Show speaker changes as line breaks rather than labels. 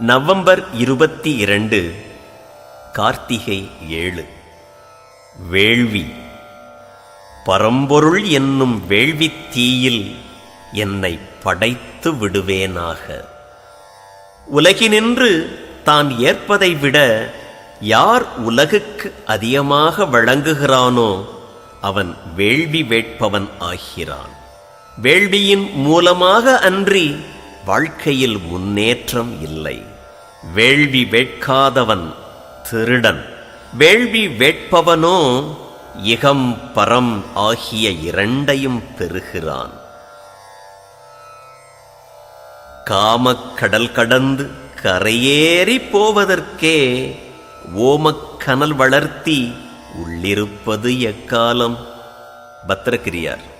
November இருபத்தி இரண்டு கார்த்திகை ஏழு. வேள்வி. பரம்பொருள் என்னும் வேள்வி தீயில் என்னை படைத்து விடுவேனாக. உலகினின்று தான் ஏற்பதை விட யார் உலகுக்கு அதிகமாக வழங்குகிறானோ அவன் வேள்வி வேட்பவன் ஆகிறான். வேள்வியின் மூலமாக அன்றி வாழ்க்கையில் முன்னேற்றம் இல்லை. வேள்வி வேட்காதவன் திருடன். வேள்வி வேட்பவனோ இகம் பரம் ஆகிய இரண்டையும் பெறுகிறான். காமக்கடல் கடந்து கரையேறி போவதற்கே ஓமக்கனல் வளர்த்தி உள்ளிருப்பது எக்காலம்? பத்திரகிரியார்